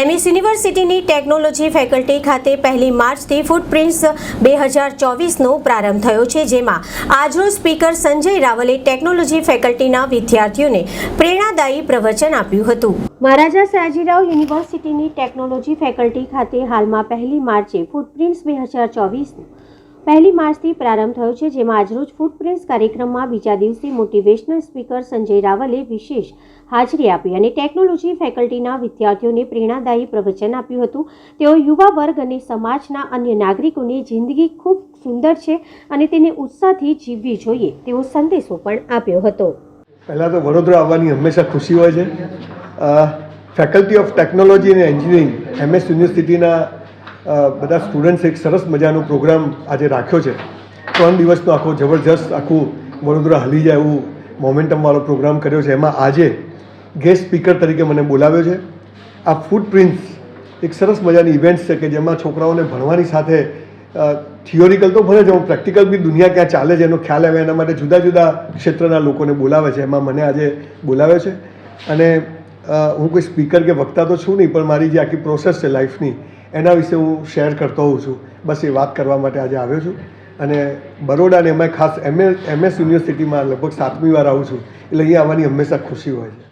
MS યુનિવર્સિટીની technology faculty ખાતે પહેલી માર્ચથી ફૂટપ્રિન્ટ્સ બે હજાર ચોવીસનો પ્રારંભ થયો છે, જેમાં આજરોજ સ્પીકર સંજય રાવલે ટેકનોલોજી ફેકલ્ટીના વિદ્યાર્થીઓને પ્રેરણાદાયી પ્રવચન આપ્યું હતું. મહારાજા સયાજીરાવ યુનિવર્સિટીની ટેકનોલોજી ફેકલ્ટી ખાતે હાલમાં પહેલી માર્ચે ફૂટપ્રિન્ટ્સ બે હજાર ચોવીસનો પહેલી માર્ચથી પ્રારંભ થયો છે, જેમાં આજરોજ ફૂટપ્રિન્ટ્સ કાર્યક્રમમાં બીજા દિવસે મોટિવેશનલ સ્પીકર સંજય રાવલે વિશેષ હાજરી આપી અને ટેકનોલોજી ફેકલ્ટીના વિદ્યાર્થીઓને પ્રેરણાદાયી પ્રવચન આપ્યું હતું. તેઓ યુવા વર્ગ અને સમાજના અન્ય નાગરિકોની જિંદગી ખૂબ સુંદર છે અને તેને ઉત્સાહથી જીવવી જોઈએ તેવો સંદેશો પણ આપ્યો હતો. પહેલાં તો વડોદરા આવવાની હંમેશા ખુશી હોય છે. ફેકલ્ટી ઓફ ટેકનોલોજી અને એન્જિનિયરિંગ એમએસ યુનિવર્સિટીના બધા સ્ટુડન્ટ્સ એક સરસ મજાનો પ્રોગ્રામ આજે રાખ્યો છે. ત્રણ દિવસનો આખો જબરજસ્ત આખું વડોદરા હલી જાય એવું મોમેન્ટમવાળો પ્રોગ્રામ કર્યો છે. એમાં આજે ગેસ્ટ સ્પીકર તરીકે મને બોલાવ્યો છે. આ ફૂટપ્રિન્ટ્સ એક સરસ મજાની ઇવેન્ટ્સ છે કે જેમાં છોકરાઓને ભણવાની સાથે થિયોરિકલ તો ભણે જ હું પ્રેક્ટિકલ બી દુનિયા ક્યાં ચાલે છે એનો ખ્યાલ આવે, એના માટે જુદા જુદા ક્ષેત્રના લોકોને બોલાવે છે. એમાં મને આજે બોલાવ્યો છે. અને હું કોઈ સ્પીકર કે વક્તા તો છું નહીં, પણ મારી જે આખી પ્રોસેસ છે લાઈફની એના વિશે હું શેર કરતો હોઉં છું. બસ એ વાત કરવા માટે આજે આવ્યો છું. અને બરોડા ને ખાસ એમએ એમએસ યુનિવર્સિટીમાં લગભગ સાતમી વાર આવું છું. એટલે અહીંયા આવવાની હંમેશા ખુશી હોય છે.